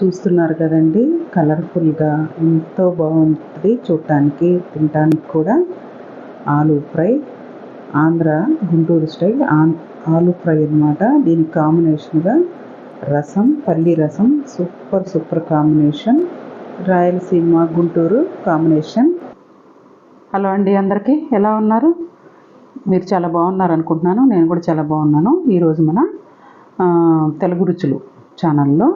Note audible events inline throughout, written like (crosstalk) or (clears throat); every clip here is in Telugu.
చూస్తున్నారు కదండి. కలర్ఫుల్గా ఎంతో బాగుంటుంది చూడటానికి తినటానికి కూడా. Aloo fry Andhra Guntur style aloo fry అనమాట దీనికి కాంబినేషన్గా రసం పల్లి rasam super super combination. Rayalaseema Guntur combination. Hello అండి అందరికీ ఎలా ఉన్నారు? మీరు చాలా బాగున్నారు అనుకుంటున్నాను. నేను కూడా చాలా బాగున్నాను. ఈరోజు మన తెలుగు రుచులు ఛానల్లో.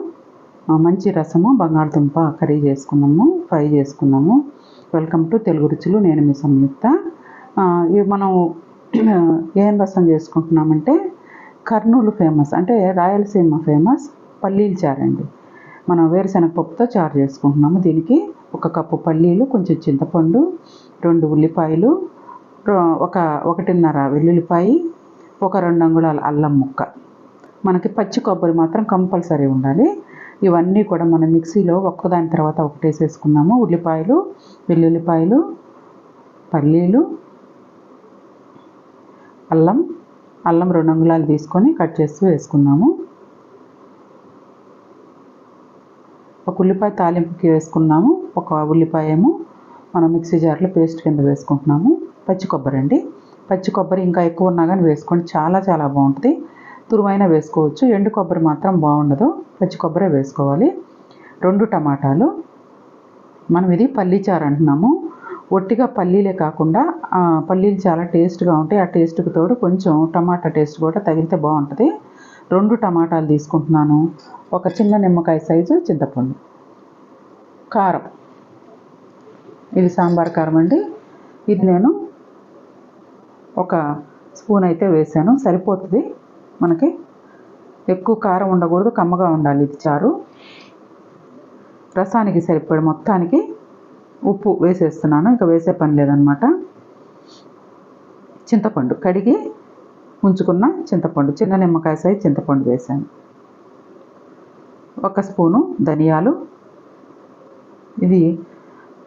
మంచి రసము బంగాళదుంప కర్రీ చేసుకున్నాము ఫ్రై చేసుకున్నాము. వెల్కమ్ టు తెలుగు రుచులు నేను మీ సంయుక్త. ఇవి మనం (clears throat) ఏం రసం చేసుకుంటున్నామంటే కర్నూలు ఫేమస్ అంటే రాయలసీమ ఫేమస్ పల్లీలు చారండి మనం వేరుశనగ పప్పుతో చారు చేసుకుంటున్నాము. దీనికి ఒక కప్పు పల్లీలు కొంచెం చింతపండు రెండు ఉల్లిపాయలు ఒక ఒకటిన్నర వెల్లుల్లిపాయి ఒక రెండు అంగుళాల అల్లం ముక్క. మనకి పచ్చి కొబ్బరి మాత్రం కంపల్సరీ ఉండాలి. ఇవన్నీ కూడా మనం మిక్సీలో ఒక్కదాని తర్వాత ఒకటేసేసుకున్నాము ఉల్లిపాయలు వెల్లుల్లిపాయలు పల్లీలు అల్లం అల్లం రెండు అంగుళాలు తీసుకొని కట్ చేస్తూ వేసుకున్నాము ఒక ఉల్లిపాయ తాలింపుకి వేసుకున్నాము. ఒక ఉల్లిపాయ ఏమో మనం మిక్సీ జార్లో పేస్ట్ కింద వేసుకుంటున్నాము. పచ్చి కొబ్బరి అండి. పచ్చి కొబ్బరి ఇంకా ఎక్కువ ఉన్నా కానీ వేసుకోండి. చాలా చాలా బాగుంటుంది. తురుమైనా వేసుకోవచ్చు. ఎండు కొబ్బరి మాత్రం బాగుండదు. పచ్చి కొబ్బరే వేసుకోవాలి. రెండు టమాటాలు. మనం ఇది పల్లీ చారు అంటున్నాము. ఒట్టిగా పల్లీలే కాకుండా పల్లీలు చాలా టేస్ట్గా ఉంటాయి. ఆ టేస్ట్కి తోడు కొంచెం టమాటా టేస్ట్ కూడా తగిలితే బాగుంటుంది. రెండు టమాటాలు తీసుకుంటున్నాను. ఒక చిన్న నిమ్మకాయ సైజు చింతపండు. కారం. ఇది సాంబార్ కారం అండి. ఇది నేను ఒక స్పూన్ అయితే వేసాను. సరిపోతుంది. మనకి ఎక్కువ కారం ఉండకూడదు కమ్మగా ఉండాలి ఇది చారు. రసానికి సరిపడే మొత్తానికి ఉప్పు వేసేస్తున్నాను ఇంకా వేసే పని లేదనమాట. చింతపండు కడిగి ఉంచుకున్న చింతపండు చిన్న నిమ్మకాయ సైజ్ చింతపండు వేసాను. ఒక స్పూను ధనియాలు ఇది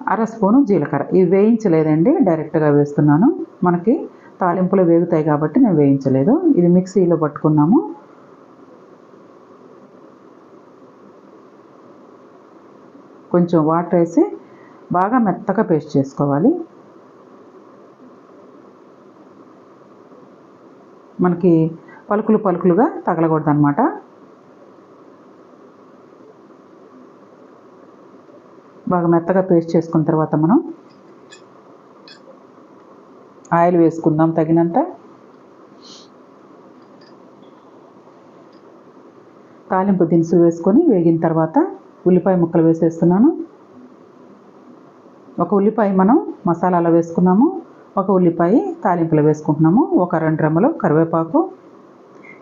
అర స్పూను జీలకర్ర. ఇవి వేయించలేదండి డైరెక్ట్గా వేస్తున్నాను. మనకి తాలింపులు వేగుతాయి కాబట్టి నేను వేయించలేదు. ఇది మిక్సీలో పట్టుకున్నాము. కొంచెం వాటర్ వేసి బాగా మెత్తగా పేస్ట్ చేసుకోవాలి. మనకి పలుకులు పలుకులుగా తగలకూడదు అనమాట బాగా మెత్తగా పేస్ట్ చేసుకున్న తర్వాత మనం ఆయిల్ వేసుకుందాం తగినంత. తాలింపు దినుసులు వేసుకొని వేగిన తర్వాత ఉల్లిపాయ ముక్కలు వేసేస్తున్నాను. ఒక ఉల్లిపాయ మనం మసాలాలో వేసుకున్నాము. ఒక ఉల్లిపాయ తాలింపులో వేసుకుంటున్నాము. ఒక రెండు రెమ్మలు కరివేపాకు.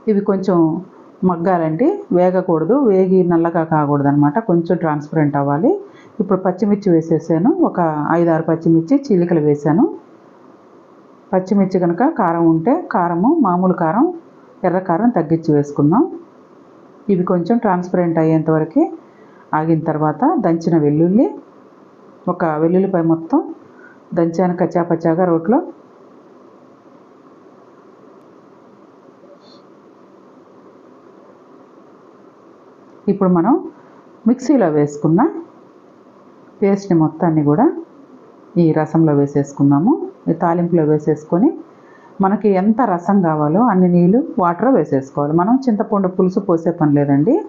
ఇవి కొంచెం మగ్గాలండి వేగకూడదు. వేగి నల్లగా కాకూడదు అనమాట కొంచెం ట్రాన్స్పరెంట్ అవ్వాలి. ఇప్పుడు పచ్చిమిర్చి వేసేసాను. ఒక ఐదు ఆరు పచ్చిమిర్చి చీలికలు వేసాను. పచ్చిమిర్చి కనుక కారం ఉంటే కారము మామూలు కారం ఎర్ర కారం తగ్గించి వేసుకుందాం. ఇవి కొంచెం ట్రాన్స్పరెంట్ అయ్యేంతవరకు ఆగిన తర్వాత దంచిన వెల్లుల్లి ఒక వెల్లుల్లిపై మొత్తం దంచాను కచ్చాపచ్చాగా రోట్లో. ఇప్పుడు మనం మిక్సీలో వేసుకున్న పేస్ట్ని మొత్తాన్ని కూడా ఈ రసంలో వేసేసుకుందాము. తాలింపులో వేసేసుకొని మనకి ఎంత రసం కావాలో అన్ని నీళ్ళు వాటర్ వేసేసుకోవాలి. మనం చింతపండు పులుసు పోసే పని లేదండి.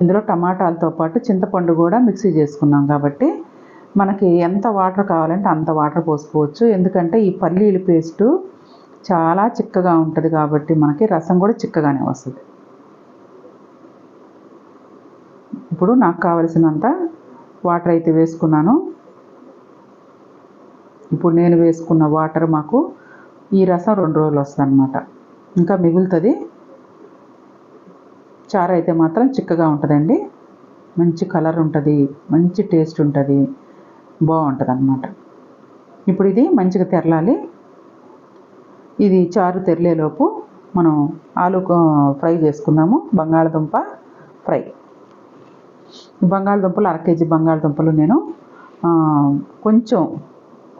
ఇందులో టమాటాలతో పాటు చింతపండు కూడా మిక్సీ చేసుకున్నాం కాబట్టి మనకి ఎంత వాటర్ కావాలంటే అంత వాటర్ పోసుకోవచ్చు. ఎందుకంటే ఈ పల్లీలు పేస్టు చాలా చిక్కగా ఉంటుంది కాబట్టి మనకి రసం కూడా చిక్కగానే వస్తుంది. ఇప్పుడు నాకు కావలసినంత వాటర్ అయితే వేసుకున్నాను. ఇప్పుడు నేను వేసుకున్న వాటర్ మాకు ఈ రసం రెండు రోజులు వస్తుందన్నమాట. ఇంకా మిగులుతుంది. చారు అయితే మాత్రం చిక్కగా ఉంటుందండి. మంచి కలర్ ఉంటుంది మంచి టేస్ట్ ఉంటుంది బాగుంటుంది అన్నమాట ఇప్పుడు ఇది మంచిగా తెరలాలి. ఇది చారు తెరలేలోపు మనం ఆలు ఫ్రై చేసుకుందాము. బంగాళదుంప ఫ్రై. ఈ బంగాళదుంపలు అర కేజీ బంగాళదుంపలు నేను కొంచెం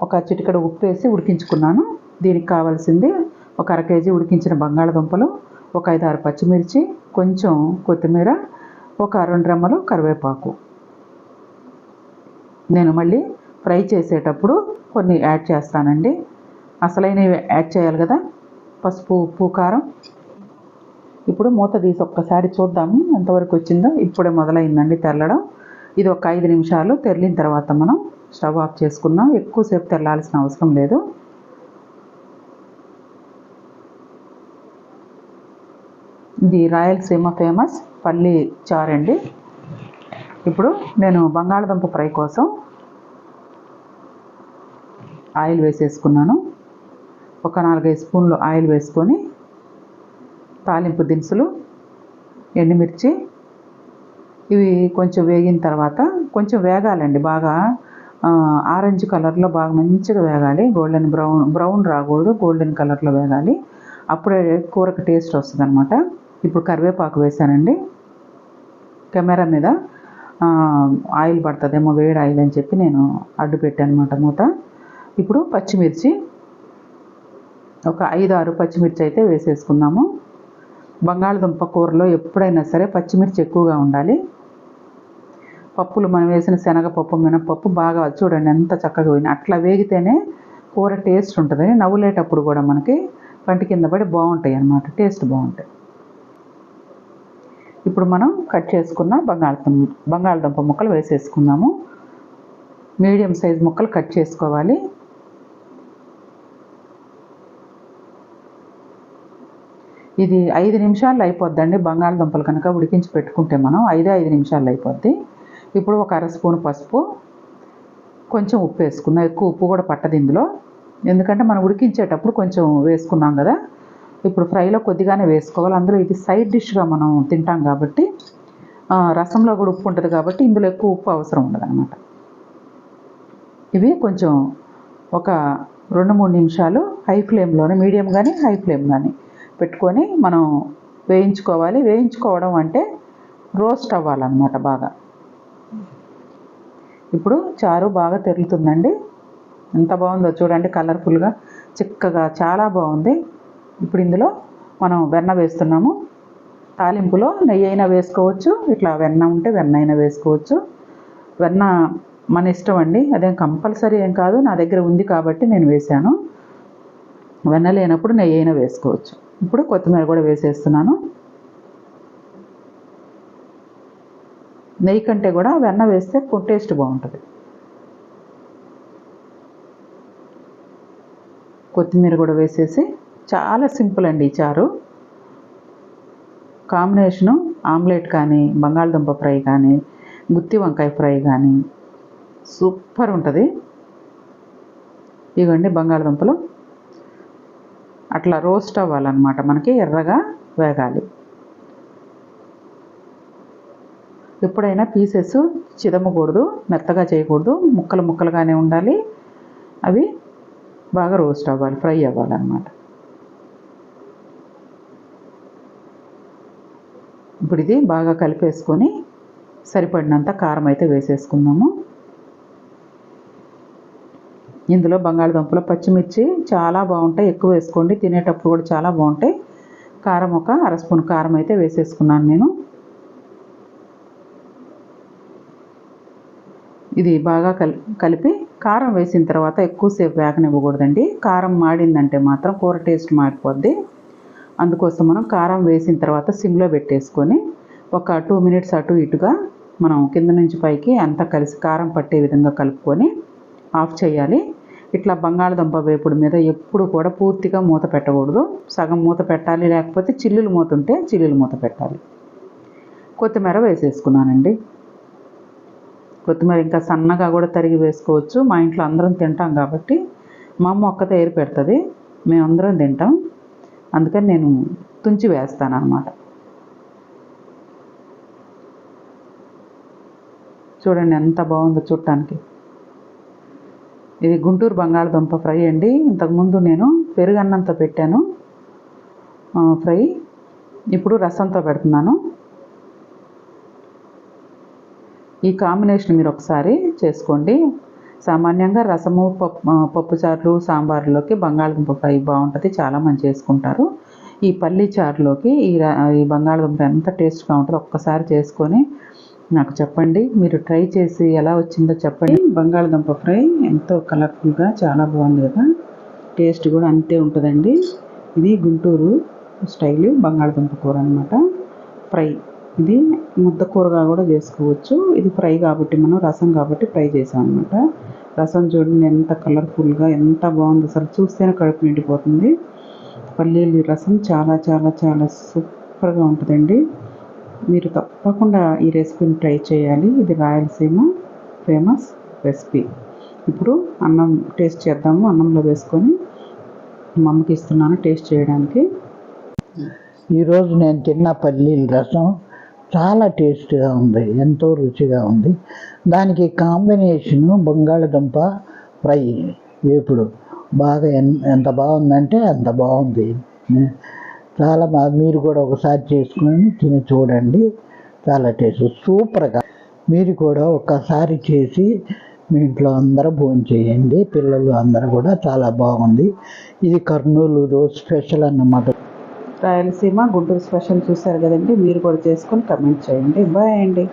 ఒక చిటికడ ఉప్పు వేసి ఉడికించుకున్నాను. దీనికి కావాల్సింది ఒక అర కేజీ ఉడికించిన బంగాళదుంపలు ఒక ఐదు ఆరు పచ్చిమిర్చి కొంచెం కొత్తిమీర ఒక రెండు రెమ్మలు కరివేపాకు. నేను మళ్ళీ ఫ్రై చేసేటప్పుడు కొన్ని యాడ్ చేస్తానండి. అసలైనవి యాడ్ చేయాలి కదా? పసుపు ఉప్పు కారం. ఇప్పుడు మూత తీసి ఒక్కసారి చూద్దాము ఎంతవరకు వచ్చిందో. ఇప్పుడే మొదలైందండి తెల్లడం. ఇది ఒక ఐదు నిమిషాలు తెరిలిన తర్వాత మనం స్టవ్ ఆఫ్ చేసుకున్నాం. ఎక్కువసేపు తెల్లాల్సిన అవసరం లేదు. ఇది రాయలసీమ ఫేమస్ పల్లి చారండి. ఇప్పుడు నేను బంగాళదుంప ఫ్రై కోసం ఆయిల్ వేసేసుకున్నాను. ఒక నాలుగైదు స్పూన్లు ఆయిల్ వేసుకొని తాలింపు దినుసులు ఎండుమిర్చి ఇవి కొంచెం వేగిన తర్వాత కొంచెం వేగాలండి బాగా. ఆరెంజ్ కలర్లో బాగా మంచిగా వేగాలి. గోల్డెన్ బ్రౌన్ బ్రౌన్ రాకూడదు గోల్డెన్ కలర్లో వేగాలి. అప్పుడే కూరకు టేస్ట్ వస్తుంది అనమాట ఇప్పుడు కరివేపాకు వేసానండి. కెమెరా మీద ఆయిల్ పడుతుందేమో వేడి ఆయిల్ అని చెప్పి నేను అడ్డు పెట్టాను అనమాట మూత. ఇప్పుడు పచ్చిమిర్చి ఒక ఐదు ఆరు పచ్చిమిర్చి అయితే వేసేసుకుందాము. బంగాళదుంప కూరలో ఎప్పుడైనా సరే పచ్చిమిర్చి ఎక్కువగా ఉండాలి. పప్పులు మనం వేసిన శనగపప్పు మినపప్పు బాగా చూడండి ఎంత చక్కగా పోయినా అట్లా వేగితేనే కూర టేస్ట్ ఉంటుంది. నవ్వులేటప్పుడు కూడా మనకి పంటి కింద పడి బాగుంటాయి అన్నమాట. టేస్ట్ బాగుంటాయి. ఇప్పుడు మనం కట్ చేసుకున్న బంగాళదుంప బంగాళదుంప ముక్కలు వేసేసుకుందాము. మీడియం సైజ్ ముక్కలు కట్ చేసుకోవాలి. ఇది ఐదు నిమిషాలు అయిపోద్దండి. బంగాళదుంపలు కనుక ఉడికించి పెట్టుకుంటే మనం ఐదే ఐదు నిమిషాలు అయిపోద్ది. ఇప్పుడు ఒక అర స్పూన్ పసుపు కొంచెం ఉప్పు వేసుకుందాం. ఎక్కువ ఉప్పు కూడా పట్టదు ఇందులో. ఎందుకంటే మనం ఉడికించేటప్పుడు కొంచెం వేసుకున్నాం కదా. ఇప్పుడు ఫ్రైలో కొద్దిగానే వేసుకోవాలి. అందులో ఇది సైడ్ డిష్గా మనం తింటాం కాబట్టి రసంలో కూడా ఉప్పు ఉంటుంది కాబట్టి ఇందులో ఎక్కువ ఉప్పు అవసరం ఉండదనమాట ఇవి కొంచెం ఒక రెండు మూడు నిమిషాలు హై ఫ్లేమ్లోనే మీడియం కానీ హై ఫ్లేమ్ కానీ పెట్టుకొని మనం వేయించుకోవాలి. వేయించుకోవడం అంటే రోస్ట్ అవ్వాలన్నమాట బాగా. ఇప్పుడు చారు బాగా తెరులుతుందండి. ఎంత బాగుందో చూడండి కలర్ఫుల్గా చిక్కగా చాలా బాగుంది. ఇప్పుడు ఇందులో మనం వెన్న వేస్తున్నాము. తాలింపులో నెయ్యి అయినా వేసుకోవచ్చు ఇట్లా వెన్న ఉంటే వెన్న అయినా వేసుకోవచ్చు. వెన్న మన ఇష్టం అండి. అదేం కంపల్సరీ ఏం కాదు నా దగ్గర ఉంది కాబట్టి నేను వేశాను. వెన్న లేనప్పుడు నెయ్యి అయినా వేసుకోవచ్చు. ఇప్పుడు కొత్తిమీర కూడా వేసేస్తున్నాను. నెయ్యి కంటే కూడా వెన్న వేస్తే టేస్ట్ బాగుంటుంది. కొత్తిమీర కూడా వేసేసి చాలా సింపుల్ అండి ఈ చారు. కాంబినేషను ఆమ్లెట్ కానీ బంగాళదుంప ఫ్రై కానీ గుత్తి వంకాయ ఫ్రై కానీ సూపర్ ఉంటుంది. ఇవ్వండి బంగాళదుంపలు. అట్లా రోస్ట్ అవ్వాలన్నమాట మనకి ఎర్రగా వేగాలి. ఎప్పుడైనా పీసెస్ చిదమకూడదు మెత్తగా చేయకూడదు ముక్కలు ముక్కలుగానే ఉండాలి. అవి బాగా రోస్ట్ అవ్వాలి ఫ్రై అవ్వాలన్నమాట. ఇప్పుడు ఇది బాగా కలిపేసుకొని సరిపడినంత కారం అయితే వేసేసుకుందాము. ఇందులో బంగాళదుంపలు పచ్చిమిర్చి చాలా బాగుంటాయి. ఎక్కువ వేసుకోండి తినేటప్పుడు కూడా చాలా బాగుంటాయి. కారం ఒక అర స్పూన్ కారం అయితే వేసేసుకున్నాను నేను. ఇది బాగా కలిపి కారం వేసిన తర్వాత ఎక్కువసేపు వేగనివ్వకూడదండి. కారం మాడిందంటే మాత్రం కూర టేస్ట్ మారిపోద్ది. అందుకోసం మనం కారం వేసిన తర్వాత సిమ్లో పెట్టేసుకొని ఒక టూ మినిట్స్ అటు ఇటుగా మనం కింద నుంచి పైకి అంతా కలిసి కారం పట్టే విధంగా కలుపుకొని ఆఫ్ చేయాలి. ఇట్లా బంగాళదుంప వేపుడు మీద ఎప్పుడు కూడా పూర్తిగా మూత పెట్టకూడదు. సగం మూత పెట్టాలి లేకపోతే చిల్లులు మూత ఉంటే చిల్లులు మూత పెట్టాలి. కొత్తిమీర వేసేసుకున్నానండి. కొత్తిమీర ఇంకా సన్నగా కూడా తరిగి వేసుకోవచ్చు. మా ఇంట్లో అందరం తింటాం కాబట్టి మా అమ్మ ఒక్కతే ఏరి పెడుతుంది. మేమందరం తింటాం. అందుకని నేను తుంచి వేస్తాను అనమాట చూడండి ఎంత బాగుందో చూడటానికి. ఇది గుంటూరు బంగాళదుంప ఫ్రై అండి. ఇంతకుముందు నేను పెరుగన్నంతో పెట్టాను ఫ్రై. ఇప్పుడు రసంతో పెడుతున్నాను. ఈ కాంబినేషన్ మీరు ఒకసారి చేసుకోండి. సామాన్యంగా రసము పప్పు పప్పుచారులు సాంబార్లోకి బంగాళదుంప ఫ్రై బాగుంటుంది చాలామంది చేసుకుంటారు. ఈ పల్లి చారులోకి ఈ ఈ బంగాళదుంప ఎంత టేస్ట్గా ఉంటుందో ఒక్కసారి చేసుకొని నాకు చెప్పండి. మీరు ట్రై చేసి ఎలా వచ్చిందో చెప్పండి. బంగాళదుంప ఫ్రై ఎంతో కలర్ఫుల్గా చాలా బాగుంది కదా. టేస్ట్ కూడా అంతే ఉంటుందండి. ఇది గుంటూరు స్టైల్ బంగాళదుంప కూర అనమాట ఫ్రై. ఇది ముద్ద కూరగా కూడా చేసుకోవచ్చు. ఇది ఫ్రై కాబట్టి మనం రసం కాబట్టి ఫ్రై చేసాం అనమాట రసం చూడండి ఎంత కలర్ఫుల్గా ఎంత బాగుంది. అసలు చూస్తేనే కడుపు నిండిపోతుంది. పల్లీలు రసం చాలా చాలా చాలా సూపర్గా ఉంటుందండి. మీరు తప్పకుండా ఈ రెసిపీని ట్రై చేయాలి. ఇది రాయలసీమ ఫేమస్ రెసిపీ ఇప్పుడు అన్నం టేస్ట్ చేద్దాము. అన్నంలో వేసుకొని మా అమ్మకి ఇస్తున్నాను టేస్ట్ చేయడానికి. ఈరోజు నేను తిన్న పల్లీల రసం చాలా టేస్ట్గా ఉంది ఎంతో రుచిగా ఉంది. దానికి కాంబినేషను బంగాళదుంప ఫ్రై వేపుడు. బాగా ఎన్- ఎంత బాగుందంటే అంత బాగుంది. చాలా బాగా మీరు కూడా ఒకసారి చేసుకొని తిని చూడండి. చాలా టేస్ట్ సూపర్గా. మీరు కూడా ఒక్కసారి చేసి మీ ఇంట్లో అందరూ భోజనం చేయండి. పిల్లలు అందరూ కూడా చాలా బాగుంది. ఇది కర్నూలు స్పెషల్ అన్నమాట. రాయలసీమ గుంటూరు స్పెషల్ చూశారు కదండి. మీరు కూడా చేసుకొని కమెంట్ చేయండి. బాయ్ అండి.